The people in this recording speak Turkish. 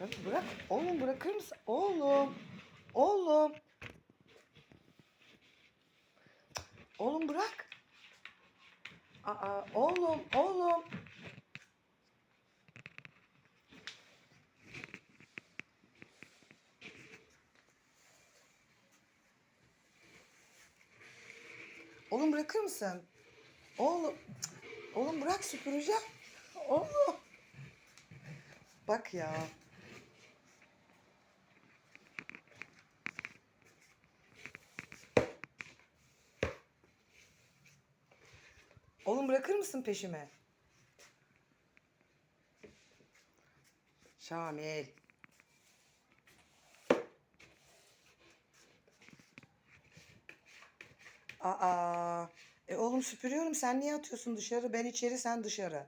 Bırak, bırak. Oğlum bırakır mısın? Oğlum. Oğlum. Oğlum bırak. Aa, oğlum, oğlum. Oğlum bırakır mısın? Oğlum. Oğlum bırak süpüreceğim. Oğlum. Bak ya. Oğlum bırakır mısın peşime? Şamil. Aa. E oğlum süpürüyorum. Sen niye atıyorsun dışarı? Ben içeri, sen dışarı.